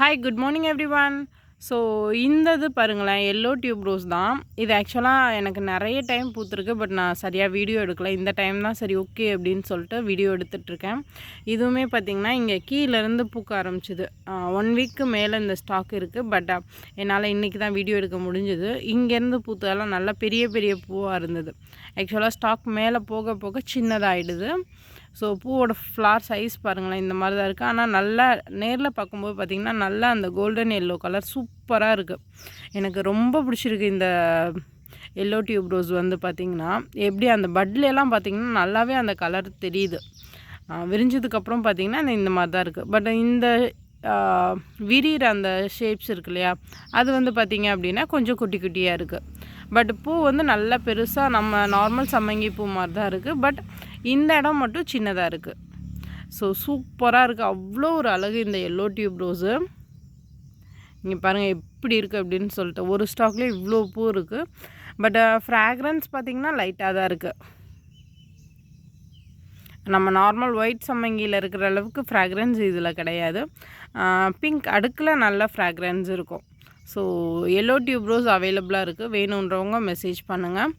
Hi good morning everyone so இந்த இது பாருங்களேன் எல்லோ டியூப் ரோஸ் தான். இது ஆக்சுவலாக எனக்கு நிறைய டைம் பூத்துருக்கு பட் நான் சரியாக வீடியோ எடுக்கல. இந்த டைம் தான் சரி ஓகே அப்படின்னு சொல்லிட்டு வீடியோ எடுத்துகிட்ருக்கேன் இதுவுமே பார்த்திங்கன்னா இங்கே கீழேருந்து பூக்க ஆரம்பிச்சிது. ஒன் வீக்கு மேலே இந்த ஸ்டாக் இருக்குது பட் என்னால் இன்றைக்கி தான் வீடியோ எடுக்க முடிஞ்சுது. இங்கேருந்து பூத்ததெல்லாம் நல்லா பெரிய பெரிய பூவாக இருந்தது. ஆக்சுவலாக ஸ்டாக் மேலே போக போக சின்னதாகிடுது ஸோ பூவோட ஃப்ளார் சைஸ் பாருங்களேன் இந்த மாதிரி தான் இருக்குது ஆனால் நல்லா நேரில் பார்க்கும்போது பார்த்திங்கன்னா நல்லா அந்த கோல்டன் எல்லோ கலர் சூப்பராக இருக்குது எனக்கு ரொம்ப பிடிச்சிருக்கு இந்த எல்லோ டியூப் ரோஸ் வந்து பார்த்திங்கன்னா எப்படி அந்த பட்லெலாம் பார்த்திங்கன்னா நல்லாவே அந்த கலர் தெரியுது. விரிஞ்சதுக்கப்புறம் பார்த்திங்கன்னா இந்த மாதிரி தான் இருக்குது பட் இந்த விரிகிற அந்த ஷேப்ஸ் இருக்கு இல்லையா அது வந்து பார்த்திங்க அப்படின்னா கொஞ்சம் குட்டி குட்டியாக இருக்குது பட் பூ வந்து நல்லா பெருசாக நம்ம நார்மல் சம்மங்கி பூ மாதிரி தான் இருக்குது பட் இந்த இடம் மட்டும் சின்னதாக இருக்குது ஸோ சூப்பராக இருக்குது அவ்வளோ ஒரு அழகு இந்த எல்லோ டியூப் ரோஸு இங்கே பாருங்கள் எப்படி இருக்குது அப்படின்னு சொல்லிட்டு. ஒரு ஸ்டாக்லேயே இவ்வளோ பூ இருக்குது பட் ஃப்ராக்ரன்ஸ் பார்த்திங்கன்னா லைட்டாக தான் இருக்குது நம்ம நார்மல் ஒயிட் சம்மங்கியில் இருக்கிற அளவுக்கு ஃப்ராக்ரன்ஸ் இதில் கிடையாது. பிங்க் அடுக்கில் நல்ல ஃப்ராக்ரன்ஸ் இருக்கும். ஸோ எல்லோ டியூப் ரோஸ் அவைலபிளாக இருக்குது வேணுன்றவங்க மெசேஜ் பண்ணுங்கள்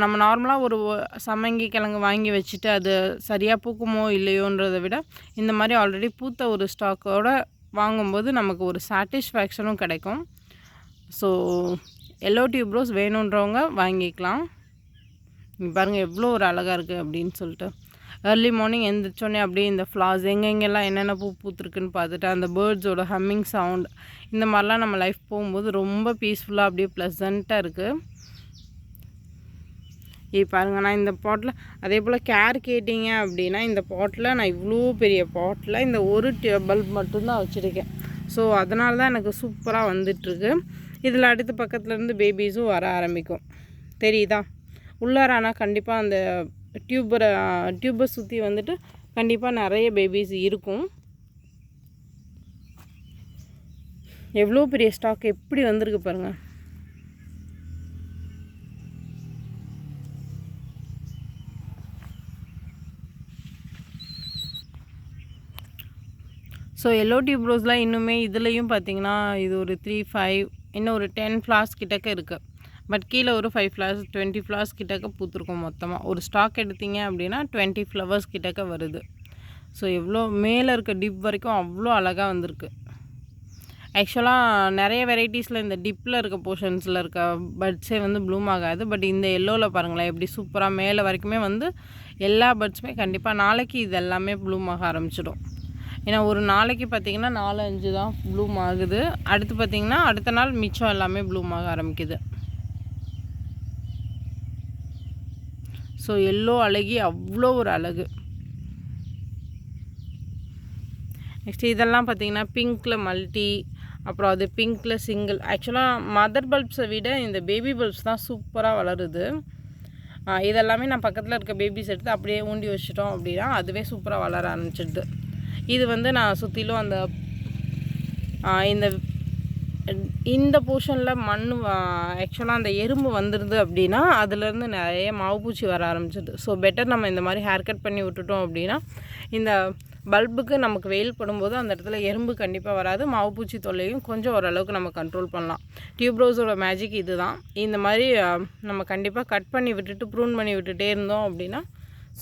நம்ம நார்மலாக ஒரு சம்மங்கி கிழங்கு வாங்கி வச்சுட்டு அது சரியாக பூக்குமோ இல்லையோன்றதை விட இந்த மாதிரி ஆல்ரெடி பூத்த ஒரு ஸ்டாக்கோடு வாங்கும்போது நமக்கு ஒரு சாட்டிஸ்ஃபேக்ஷனும் கிடைக்கும். ஸோ எல்லோ டியூப் ரோஸ் வேணுன்றவங்க வாங்கிக்கலாம். பாருங்கள் எவ்வளோ ஒரு அழகாக இருக்குது அப்படின்னு சொல்லிட்டு. ஏர்லி மார்னிங் எழுந்திரிச்சோடனே அப்படியே இந்த ஃப்ளார்ஸ் எங்கெங்கெல்லாம் என்னென்ன பூ பூத்துருக்குன்னு பார்த்துட்டு அந்த பேர்ட்ஸோட ஹம்மிங் சவுண்ட் இந்த மாதிரிலாம் நம்ம லைஃப் போகும்போது ரொம்ப பீஸ்ஃபுல்லாக அப்படியே ப்ளசண்ட்டாக இருக்குது இது பாருங்கள் நான் இந்த பாட்டில் அதே போல் கேர் கேட்டிங்க அப்படின்னா இந்த பாட்டில் நான் இவ்வளோ பெரிய பாட்டில் இந்த ஒரு பல்ப் மட்டும்தான் வச்சுருக்கேன். ஸோ அதனால தான் எனக்கு சூப்பராக வந்துட்டுருக்கு. இதில் அடுத்த பக்கத்துலேருந்து பேபிஸும் வர ஆரம்பிக்கும். தெரியுதா? உள்ளார ஆனால் கண்டிப்பாக அந்த டியூபரை டியூபை சுற்றி வந்துட்டு கண்டிப்பாக நிறைய பேபிஸ் இருக்கும். எவ்வளோ பெரிய ஸ்டாக் எப்படி வந்திருக்கு பாருங்கள் ஸோ எல்லோ டியூப் ரோஸ்லாம் இன்னுமே இதுலேயும் பார்த்தீங்கன்னா இது ஒரு த்ரீ ஃபைவ் இன்னும் ஒரு டென் ஃப்ளார்ஸ் கிட்டக்க இருக்குது பட் கீழே ஒரு ஃபைவ் ஃப்ளவர்ஸ் டுவெண்ட்டி ஃப்ளவர்ஸ் கிட்டக்க பூத்துருக்கும் மொத்தமாக ஒரு ஸ்டாக் எடுத்தீங்க அப்படின்னா டுவெண்ட்டி ஃப்ளவர்ஸ் கிட்டக்க வருது. ஸோ எவ்வளோ மேலே இருக்க டிப் வரைக்கும் அவ்வளோ அழகாக வந்திருக்கு. ஆக்சுவலாக நிறைய வெரைட்டிஸில் இந்த டிப்பில் இருக்க போர்ஷன்ஸில் இருக்க பட்ஸே வந்து ப்ளூம் ஆகாது. பட் இந்த எல்லோவில் பாருங்களேன் எப்படி சூப்பராக மேலே வரைக்குமே வந்து எல்லா பட்ஸுமே கண்டிப்பாக நாளைக்கு இது எல்லாமே ப்ளூம் ஆக ஆரம்பிச்சிடும். ஏன்னா ஒரு நாளைக்கு பார்த்திங்கன்னா நாலு அஞ்சு தான் ப்ளூம் ஆகுது. அடுத்து பார்த்திங்கன்னா அடுத்த நாள் மிச்சம் எல்லாமே ப்ளூம் ஆக ஆரம்பிக்குது. ஸோ எல்லோ அழகி அவ்வளோ ஒரு அழகு. நெக்ஸ்ட் இதெல்லாம் பார்த்திங்கன்னா பிங்க்கில் மல்டி அப்புறம் அது பிங்க்கில் சிங்கிள் ஆக்சுவலாக மதர் பல்ப்ஸை விட இந்த பேபி பல்ப்ஸ் தான் சூப்பராக வளருது. இதெல்லாமே நான் பக்கத்தில் இருக்க பேபிஸ் எடுத்து அப்படியே ஊண்டி வச்சிட்டோம் அப்படின்னா அதுவே சூப்பராக வளர ஆரம்பிச்சிடுது. இது வந்து நான் சுற்றிலும் அந்த இந்த இந்த போர்ஷனில் மண் ஆக்சுவலாக அந்த எறும்பு வந்துடுது அப்படின்னா அதுலேருந்து நிறைய மாவு பூச்சி வர ஆரம்பிச்சிது ஸோ பெட்டர் நம்ம இந்த மாதிரி ஹேர் கட் பண்ணி விட்டுட்டோம் அப்படின்னா இந்த பல்புக்கு நமக்கு வெயில் படும்போது அந்த இடத்துல எறும்பு கண்டிப்பாக வராது. மாவு பூச்சி தொல்லையும் கொஞ்சம் ஓரளவுக்கு நம்ம கண்ட்ரோல் பண்ணலாம். டியூப்ரோஸோட மேஜிக் இது தான் இந்த மாதிரி நம்ம கண்டிப்பாக கட் பண்ணி விட்டுட்டு ப்ரூன் பண்ணி விட்டுட்டே இருந்தோம் அப்படின்னா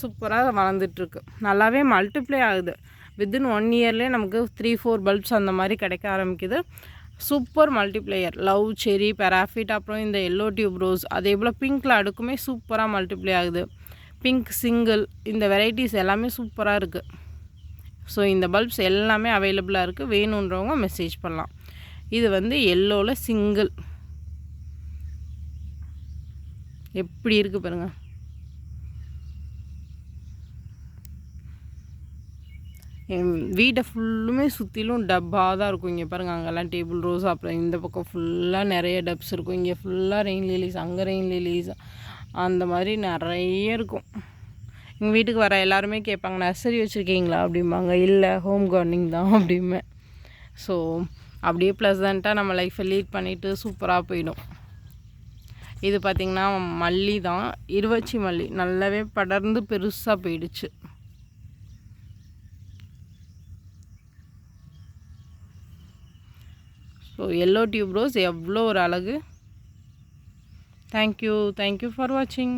சூப்பராக வளர்ந்துட்டுருக்கு. நல்லாவே மல்டிப்ளை ஆகுது. வித்தின் ஒன் இயர்லேயே நமக்கு த்ரீ ஃபோர் பல்ப்ஸ் அந்த மாதிரி கிடைக்க ஆரம்பிக்குது. சூப்பர் மல்டிப்ளேயர் லவ் செரி பெராஃபிட் அப்புறம் இந்த எல்லோ டியூப் ரோஸ் அதே போல் பிங்க்கில் அடுக்குமே சூப்பராக மல்டிப்ளை ஆகுது. பிங்க் சிங்கிள் இந்த வெரைட்டிஸ் எல்லாமே சூப்பராக இருக்குது ஸோ இந்த பல்ப்ஸ் எல்லாமே அவைலபிளாக இருக்குது வேணுன்றவங்க மெசேஜ் பண்ணலாம். இது வந்து எல்லோவில் சிங்கிள் எப்படி இருக்குது பாருங்கள் வீட்டை ஃபுல்லுமே சுற்றிலும் டப்பாக தான் இருக்கும். இங்கே பாருங்கள் அங்கெல்லாம் டேபிள் ரோஸ் அப்புறம் இந்த பக்கம் ஃபுல்லாக நிறைய டப்ஸ் இருக்கும். இங்கே ஃபுல்லாக ரெயின் லிலீஸ் அங்கே ரெயின் லிலீஸ் அந்த மாதிரி நிறைய இருக்கும். எங்கள் வீட்டுக்கு வர எல்லாருமே கேட்பாங்க நர்சரி வச்சுருக்கீங்களா? அப்படிம்பாங்க. இல்லை ஹோம் கார்டனிங் தான் அப்படிமே ஸோ அப்படியே ப்ளசண்ட்டாக நம்ம லைஃப்பை லீட் பண்ணிவிட்டு சூப்பராக போயிடும். இது பார்த்திங்கன்னா மல்லி தான் இருவச்சி மல்லி. நல்லாவே படர்ந்து பெருசாக போயிடுச்சு. ஸோ எல்லோ டியூப் ரோஸ் எவ்வளோ ஒரு அழகு. தேங்க்யூ தேங்க்யூ ஃபார் வாட்சிங்